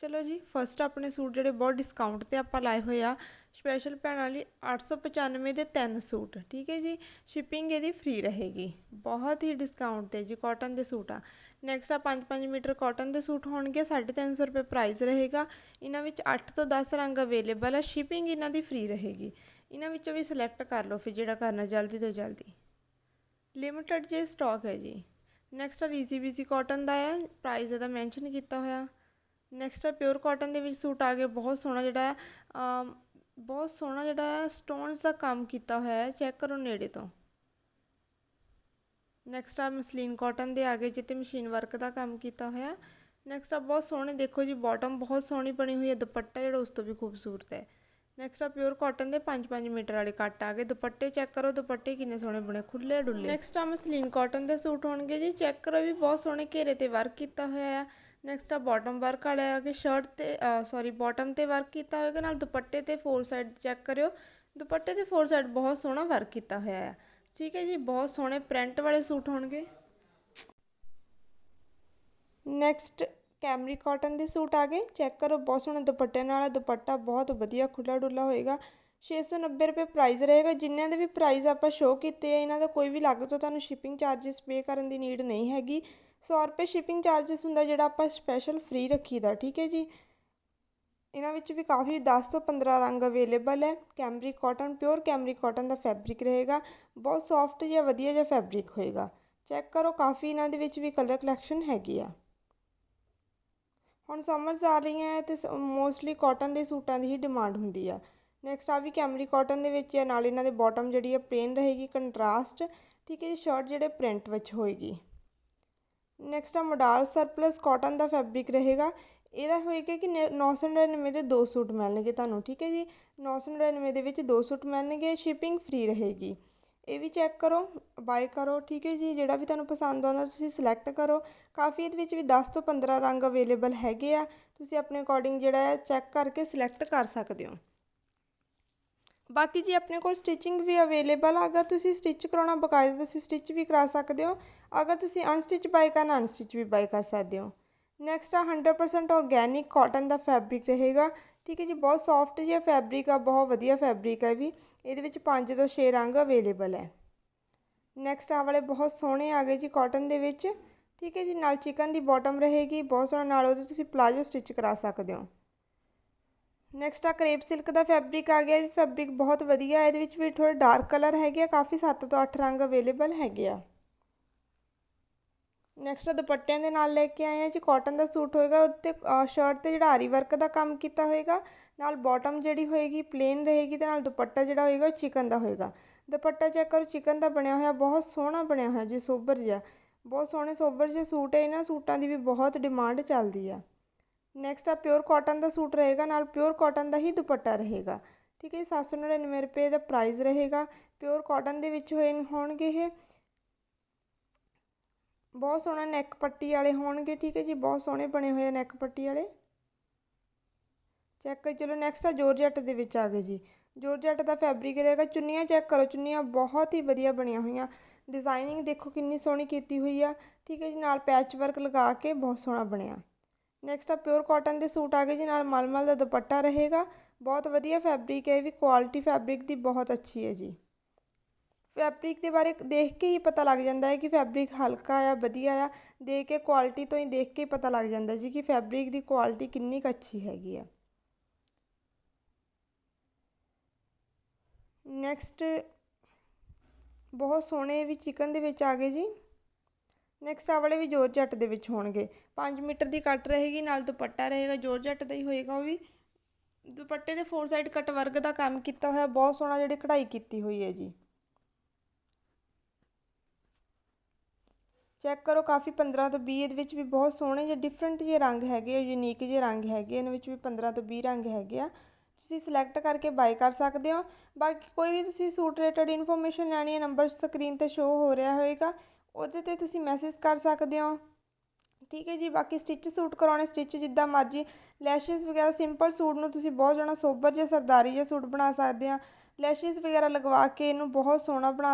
ਚਲੋ ਜੀ ਫਸਟ ਆਪਣੇ ਸੂਟ ਜਿਹੜੇ ਬਹੁਤ ਡਿਸਕਾਊਂਟ ਤੇ ਆਪਾਂ ਲਾਏ ਹੋਏ ਆ। ਸਪੈਸ਼ਲ ਭੈਣਾਂ ਲਈ 895 ਦੇ ਤਿੰਨ ਸੂਟ, ਠੀਕ ਹੈ ਜੀ? ਸ਼ਿਪਿੰਗ ਇਹਦੀ ਫ੍ਰੀ ਰਹੇਗੀ। ਬਹੁਤ ਹੀ ਡਿਸਕਾਊਂਟ ਤੇ ਜੀ ਕਾਟਨ ਦੇ ਸੂਟ ਆ। ਨੈਕਸਟ ਆ 5-5 ਮੀਟਰ ਕਾਟਨ ਦੇ ਸੂਟ ਹੋਣਗੇ 350 ਰੁਪਏ ਪ੍ਰਾਈਸ ਰਹੇਗਾ। ਇਹਨਾਂ ਵਿੱਚ 8 ਤੋਂ 10 ਰੰਗ ਅਵੇਲੇਬਲ ਆ ਸ਼ਿਪਿੰਗ ਇਹਨਾਂ ਦੀ ਫ੍ਰੀ ਰਹੇਗੀ। ਇਹਨਾਂ ਵਿੱਚੋਂ ਵੀ ਸਿਲੈਕਟ ਕਰ ਲਓ, ਫਿਰ ਜਿਹੜਾ ਕਰਨਾ ਜਲਦੀ ਤੋਂ ਜਲਦੀ। ਲਿਮਿਟਡ ਜੇ ਸਟਾਕ ਹੈ ਜੀ। ਨੈਕਸਟ ਆ ਈਜ਼ੀ ਬੀਜ਼ੀ ਕਾਟਨ ਦਾ ਹੈ ਪ੍ਰਾਈਸ ਇਹਦਾ ਮੈਂਸ਼ਨ ਕੀਤਾ ਹੋਇਆ। ਨੈਕਸਟ ਆ ਪਿਓਰ ਕਾਟਨ ਦੇ ਵਿੱਚ ਸੂਟ ਆ ਗਏ, ਬਹੁਤ ਸੋਹਣਾ ਜਿਹੜਾ ਬਹੁਤ ਸੋਹਣਾ ਜਿਹੜਾ ਸਟੋਨਸ ਦਾ ਕੰਮ ਕੀਤਾ ਹੋਇਆ ਹੈ ਚੈੱਕ ਕਰੋ ਨੇੜੇ ਤੋਂ। ਨੈਕਸਟ ਆ, ਮਸਲੀਨ ਕਾਟਨ ਦੇ ਆ ਗਏ ਜਿੱਤੇ ਮਸ਼ੀਨ ਵਰਕ ਦਾ ਕੰਮ ਕੀਤਾ ਹੋਇਆ ਨੈਕਸਟ ਆ, ਬਹੁਤ ਸੋਹਣੇ, ਦੇਖੋ ਜੀ ਬਾਟਮ ਬਹੁਤ ਸੋਹਣੀ ਬਣੀ ਹੋਈ ਹੈ, ਦੁਪੱਟਾ ਜਿਹੜਾ ਉਸ ਤੋਂ ਵੀ ਖੂਬਸੂਰਤ ਹੈ। ਨੈਕਸਟ ਆ ਪਿਓਰ ਕਾਟਨ ਦੇ 5-5 ਮੀਟਰ ਵਾਲੇ ਕੱਟ ਆ ਗਏ, ਦੁਪੱਟੇ ਚੈੱਕ ਕਰੋ, ਦੁਪੱਟੇ ਕਿੰਨੇ ਸੋਹਣੇ ਬਣੇ ਖੁੱਲੇ ਡੁੱਲੇ। ਨੈਕਸਟ ਆ, ਮਸਲੀਨ ਕਾਟਨ ਦੇ ਸੂਟ ਹੋਣਗੇ ਜੀ ਚੈੱਕ ਕਰੋ ਵੀ ਬਹੁਤ ਸੋਹਣੇ ਘੇਰੇ ਤੇ ਵਰਕ ਕੀਤਾ ਹੋਇਆ ਹੈ। ਨੈਕਸਟ ਆ ਬਾਟਮ ਵਰਕ ਵਾਲੇ ਆ ਗਏ ਸ਼ਰਟ ਤੇ ਸੌਰੀ ਬਾਟਮ ਤੇ ਵਰਕ ਕੀਤਾ ਹੋਏਗਾ ਨਾਲ ਦੁਪੱਟੇ ਤੇ ਫੋਰ ਸਾਈਡ ਚੈੱਕ ਕਰਿਓ। ਦੁਪੱਟੇ ਤੇ ਫੋਰ ਸਾਈਡ ਬਹੁਤ ਸੋਹਣਾ ਵਰਕ ਕੀਤਾ ਹੋਇਆ ਹੈ। ਠੀਕ ਹੈ ਜੀ, ਬਹੁਤ ਸੋਹਣੇ ਪ੍ਰਿੰਟ ਵਾਲੇ ਸੂਟ ਹੋਣਗੇ। ਨੈਕਸਟ ਕੈਮਰੀ ਕਾਟਨ ਦੇ ਸੂਟ ਆ ਗਏ। ਚੈੱਕ ਕਰੋ, ਬਹੁਤ ਸੋਹਣਾ ਦੁਪੱਟੇ ਨਾਲ ਦੁਪੱਟਾ ਬਹੁਤ ਵਧੀਆ ਖੁੱਲਾ ਡੁੱਲਾ ਹੋਏਗਾ। 690 ਰੁਪਏ ਪ੍ਰਾਈਸ ਰਹੇਗਾ। ਜਿਨ੍ਹਾਂ ਦੇ ਵੀ ਪ੍ਰਾਈਸ ਆਪਾਂ ਸ਼ੋਅ ਕੀਤੇ ਆ, ਇਹਨਾਂ ਦਾ ਕੋਈ ਵੀ ਲੱਗ ਤੋਂ ਤੁਹਾਨੂੰ ਸ਼ਿਪਿੰਗ ਚਾਰजेस ਪੇ ਕਰਨ ਦੀ ਨੀਡ ਨਹੀਂ ਹੈਗੀ। 100 ਰੁਪਏ ਸ਼ਿਪਿੰਗ ਚਾਰजेस ਹੁੰਦਾ ਜਿਹੜਾ ਆਪਾਂ ਸਪੈਸ਼ਲ ਫ੍ਰੀ ਰੱਖੀਦਾ, ਠੀਕ ਹੈ ਜੀ? ਇਹਨਾਂ ਵਿੱਚ ਵੀ ਕਾਫੀ 10 ਤੋਂ 15 ਰੰਗ ਅਵੇਲੇਬਲ ਹੈ। Cambric cotton pure cambric cotton ਦਾ ਫੈਬਰਿਕ ਰਹੇਗਾ। ਬਹੁਤ ਸੌਫਟ ਜਿਹਾ, ਵਧੀਆ ਜਿਹਾ ਫੈਬਰਿਕ ਹੋਏਗਾ। ਚੈੱਕ ਕਰੋ, ਕਾਫੀ ਇਹਨਾਂ ਦੇ ਵਿੱਚ ਵੀ ਕਲਰ ਕਲੈਕਸ਼ਨ ਹੈਗੀ ਆ। ਹੁਣ ਸਮਰਸ ਆ ਰਹੀਆਂ ਹੈ ਤੇ ਮੋਸਟਲੀ ਕਾਟਨ ਦੇ ਸੂਟਾਂ ਦੀ ਹੀ ਡਿਮਾਂਡ ਹੁੰਦੀ ਆ। ਨੈਕਸਟ ਆ ਵੀ ਕੈਮਰੀ ਕਾਟਨ ਦੇ ਵਿੱਚ ਹੈ, ਨਾਲ ਇਹਨਾਂ ਦੇ ਬਾਟਮ ਜਿਹੜੀ ਹੈ ਪਲੇਨ ਰਹੇਗੀ ਕੰਟਰਾਸਟ ਠੀਕ ਹੈ ਜੀ ਸ਼ਰਟ ਜਿਹੜੇ ਪ੍ਰਿੰਟ ਵਿੱਚ ਹੋਏਗੀ। ਨੈਕਸਟ ਆ ਮੋਡਾਲ ਸਰਪਲਸ ਕਾਟਨ ਦਾ ਫੈਬਰਿਕ ਰਹੇਗਾ। ਇਹਦਾ ਹੋਏਗਾ ਕਿ 999 ਦੇ ਦੋ ਸੂਟ ਮਿਲਣਗੇ ਤੁਹਾਨੂੰ, ਠੀਕ ਹੈ ਜੀ? 999 ਦੇ ਵਿੱਚ ਦੋ ਸੂਟ ਮਿਲਣਗੇ ਸ਼ਿਪਿੰਗ ਫ੍ਰੀ ਰਹੇਗੀ। ਇਹ ਵੀ ਚੈੱਕ ਕਰੋ ਬਾਏ ਕਰੋ, ਠੀਕ ਹੈ ਜੀ? ਜਿਹੜਾ ਵੀ ਤੁਹਾਨੂੰ ਪਸੰਦ ਆਉਂਦਾ, ਤੁਸੀਂ ਸਿਲੈਕਟ ਕਰੋ। ਕਾਫੀ ਇਹਦੇ ਵਿੱਚ ਵੀ 10 ਤੋਂ 15 ਰੰਗ ਅਵੇਲੇਬਲ ਹੈਗੇ ਆ। ਤੁਸੀਂ ਆਪਣੇ ਅਕੋਰਡਿੰਗ ਜਿਹੜਾ ਹੈ ਚੈੱਕ ਕਰਕੇ ਸਿਲੈਕਟ ਕਰ ਸਕਦੇ ਹੋ। ਬਾਕੀ ਜੀ ਆਪਣੇ ਕੋਲ ਸਟਿਚਿੰਗ ਵੀ ਅਵੇਲੇਬਲ ਆ, ਅਗਰ ਤੁਸੀਂ ਸਟਿਚ ਕਰਾਉਣਾ ਬਕਾਇਦਾ ਤੁਸੀਂ ਸਟਿਚ ਵੀ ਕਰਾ ਸਕਦੇ ਹੋ। ਅਗਰ ਤੁਸੀਂ ਅਨਸਟਿਚ ਬਾਈ ਕਰਨਾ ਅਨਸਟਿਚ ਵੀ ਬਾਈ ਕਰ ਸਕਦੇ ਹੋ। ਨੈਕਸਟ ਆ 100% ਆਰਗੈਨਿਕ ਕਾਟਨ ਦਾ ਫੈਬਰਿਕ ਰਹੇਗਾ। ਠੀਕ ਹੈ ਜੀ, ਬਹੁਤ ਸੌਫਟ ਜਿਹਾ ਫੈਬਰਿਕ ਆ, ਬਹੁਤ ਵਧੀਆ ਫੈਬਰਿਕ ਹੈ ਵੀ। ਇਹਦੇ ਵਿੱਚ 5 ਤੋਂ 6 ਰੰਗ ਅਵੇਲੇਬਲ ਹੈ ਨੈਕਸਟ ਆ ਵਾਲੇ ਬਹੁਤ ਸੋਹਣੇ ਆ ਗਏ ਜੀ ਕਾਟਨ ਦੇ ਵਿੱਚ। ਠੀਕ ਹੈ ਜੀ, ਨਾਲ ਚਿਕਨ ਦੀ ਬਾਟਮ ਰਹੇਗੀ, ਬਹੁਤ ਸੋਹਣਾ, ਨਾਲ ਉਹਦੇ ਤੁਸੀਂ ਪਲਾਜੋ ਸਟਿਚ ਕਰਾ ਸਕਦੇ ਹੋ। ਨੈਕਸਟ ਆ ਕਰੇਪ ਸਿਲਕ ਦਾ ਫੈਬਰਿਕ ਆ ਗਿਆ ਵੀ ਫੈਬਰਿਕ ਬਹੁਤ ਵਧੀਆ ਹੈ। ਇਹਦੇ ਵਿੱਚ ਵੀ ਥੋੜੇ ਡਾਰਕ ਕਲਰ ਹੈਗੇ ਆ, ਕਾਫੀ 7 ਤੋਂ 8 ਰੰਗ ਅਵੇਲੇਬਲ ਹੈਗੇ ਆ। ਨੈਕਸਟ ਦੁਪੱਟਿਆਂ ਦੇ ਨਾਲ ਲੈ ਕੇ ਆਏ ਆ ਜੀ ਕਾਟਨ ਦਾ ਸੂਟ ਹੋਏਗਾ ਉੱਤੇ ਸ਼ਰਟ ਤੇ ਜਿਹੜਾ ਆਰੀ ਵਰਕ ਦਾ ਕੰਮ ਕੀਤਾ ਹੋਏਗਾ, ਨਾਲ ਬਾਟਮ ਜਿਹੜੀ ਹੋਏਗੀ ਪਲੇਨ ਰਹੇਗੀ ਤੇ ਨਾਲ ਦੁਪੱਟਾ ਜਿਹੜਾ ਹੋਏਗਾ ਉਹ ਚਿਕਨ ਦਾ ਹੋਏਗਾ। ਦੁਪੱਟਾ ਚੈੱਕ ਕਰੋ ਚਿਕਨ ਦਾ ਬਣਿਆ ਹੋਇਆ, ਬਹੁਤ ਸੋਹਣਾ ਬਣਿਆ ਹੋਇਆ ਜੀ, ਸੋਬਰ ਜਿਹਾ। ਬਹੁਤ ਸੋਹਣੇ ਸੋਬਰ ਜਿਹੇ ਸੂਟ ਹੈ, ਇਹਨਾਂ ਸੂਟਾਂ ਦੀ ਵੀ ਬਹੁਤ ਡਿਮਾਂਡ ਚੱਲਦੀ ਆ। ਨੈਕਸਟ ਆ ਪਿਓਰ ਕਾਟਨ ਦਾ ਸੂਟ ਰਹੇਗਾ, ਨਾਲ ਪਿਓਰ ਕਾਟਨ ਦਾ ਹੀ ਦੁਪੱਟਾ ਰਹੇਗਾ। ਠੀਕ ਹੈ ਜੀ 799 ਰੁਪਏ ਦਾ ਪ੍ਰਾਈਸ ਰਹੇਗਾ। ਪਿਓਰ ਕਾਟਨ ਦੇ ਵਿੱਚ ਹੋਏ ਹੋਣਗੇ ਇਹ। ਬਹੁਤ ਸੋਹਣਾ ਨੈਕ ਪੱਟੀ ਵਾਲੇ ਹੋਣਗੇ, ਠੀਕ ਹੈ ਜੀ, ਬਹੁਤ ਸੋਹਣੇ ਬਣੇ ਹੋਏ ਆ ਨੈਕ ਪੱਟੀ ਵਾਲੇ। ਚੈੱਕ ਕਰ, ਚਲੋ ਨੈਕਸਟ ਆ ਜੋਰਜੱਟ ਦੇ ਵਿੱਚ ਆ ਗਏ ਜੀ। ਜੋਰਜੱਟ ਦਾ ਫੈਬਰਿਕ ਰਹੇਗਾ, ਚੁੰਨੀਆਂ ਚੈੱਕ ਕਰੋ, ਚੁੰਨੀਆਂ ਬਹੁਤ ਹੀ ਵਧੀਆ ਬਣੀਆਂ ਹੋਈਆਂ। ਡਿਜ਼ਾਈਨਿੰਗ ਦੇਖੋ ਕਿੰਨੀ ਸੋਹਣੀ ਕੀਤੀ ਹੋਈ ਆ। ਠੀਕ ਹੈ ਜੀ, ਨਾਲ ਪੈਚ ਵਰਕ ਲਗਾ ਕੇ ਬਹੁਤ ਸੋਹਣਾ ਬਣਿਆ। ਨੈਕਸਟ ਆ ਪਿਓਰ ਕਾਟਨ ਦੇ ਸੂਟ ਆ ਗਏ ਜੀ, ਨਾਲ ਮਲਮਲ ਦਾ ਦੁਪੱਟਾ ਰਹੇਗਾ। ਬਹੁਤ ਵਧੀਆ ਫੈਬਰਿਕ ਹੈ ਇਹ ਵੀ ਕੁਆਲਿਟੀ ਫੈਬਰਿਕ ਦੀ ਬਹੁਤ ਅੱਛੀ ਹੈ ਜੀ। ਫੈਬਰਿਕ ਦੇ ਬਾਰੇ ਦੇਖ ਕੇ ਹੀ ਪਤਾ ਲੱਗ ਜਾਂਦਾ ਹੈ ਕਿ ਫੈਬਰਿਕ ਹਲਕਾ ਆ, ਵਧੀਆ ਆ। ਦੇਖ ਕੇ ਕੁਆਲਿਟੀ ਤੋਂ ਹੀ ਦੇਖ ਕੇ ਪਤਾ ਲੱਗ ਜਾਂਦਾ ਜੀ ਕਿ ਫੈਬਰਿਕ ਦੀ ਕੁਆਲਿਟੀ ਕਿੰਨੀ ਕੁ ਅੱਛੀ ਹੈਗੀ ਆ। ਨੈਕਸਟ ਬਹੁਤ ਸੋਹਣੇ ਵੀ ਚਿਕਨ ਦੇ ਵਿੱਚ ਆ ਗਏ ਜੀ। ਨੈਕਸਟ ਆ ਵਾਲੇ ਵੀ ਜੋਰਜੱਟ ਦੇ ਵਿੱਚ ਹੋਣਗੇ। 5 ਮੀਟਰ ਦੀ ਕੱਟ ਰਹੇਗੀ, ਨਾਲ ਦੁਪੱਟਾ ਰਹੇਗਾ ਜੋਰਜੱਟ ਦਾ ਹੀ ਹੋਏਗਾ ਉਹ ਵੀ। ਦੁਪੱਟੇ ਦੇ ਫੋਰ ਸਾਈਡ ਕਟ ਵਰਕ ਦਾ ਕੰਮ ਕੀਤਾ ਹੋਇਆ, ਬਹੁਤ ਸੋਹਣਾ ਜਿਹੜੀ ਕਢਾਈ ਕੀਤੀ ਹੋਈ ਹੈ ਜੀ। ਚੈੱਕ ਕਰੋ, ਕਾਫੀ 15 ਤੋਂ 20 ਇਹਦੇ ਵਿੱਚ ਵੀ ਬਹੁਤ ਸੋਹਣੇ ਜਿਹੇ ਡਿਫਰੈਂਟ ਜਿਹੇ ਰੰਗ ਹੈਗੇ ਯੂਨੀਕ ਜਿਹੇ ਰੰਗ ਹੈਗੇ ਇਹਨਾਂ ਵਿੱਚ ਵੀ 15 ਤੋਂ 20 ਰੰਗ ਹੈਗੇ ਆ। ਤੁਸੀਂ ਸਿਲੈਕਟ ਕਰਕੇ ਬਾਈ ਕਰ ਸਕਦੇ ਹੋ। ਬਾਕੀ ਕੋਈ ਵੀ ਤੁਸੀਂ ਸੂਟ ਰਿਲੇਟਡ ਇਨਫੋਰਮੇਸ਼ਨ ਲੈਣੀ ਹੈ ਨੰਬਰ ਸਕਰੀਨ ਤੇ ਸ਼ੋ ਹੋ ਰਿਹਾ ਹੋਏਗਾ। ਉਹਦੇ ਤੇ ਤੁਸੀਂ ਮੈਸੇਜ ਕਰ ਸਕਦੇ ਹੋ। ਠੀਕ ਹੈ ਜੀ, ਬਾਕੀ ਸਟਿਚ ਸੂਟ ਕਰਾਉਣੇ ਸਟਿਚ ਜਿੱਦਾਂ ਮਰਜ਼ੀ। ਲੈਸ਼ਿਸ ਵਗੈਰਾ ਸਿੰਪਲ ਸੂਟ ਨੂੰ ਤੁਸੀਂ ਬਹੁਤ ਜਣਾ ਸੋਬਰ ਜਿਹਾ ਸਰਦਾਰੀ ਜਿਹਾ ਸੂਟ ਬਣਾ ਸਕਦੇ ਆ। ਲੈਸ਼ਿਸ ਵਗੈਰਾ ਲਗਵਾ ਕੇ ਇਹਨੂੰ ਬਹੁਤ ਸੋਹਣਾ ਬਣਾ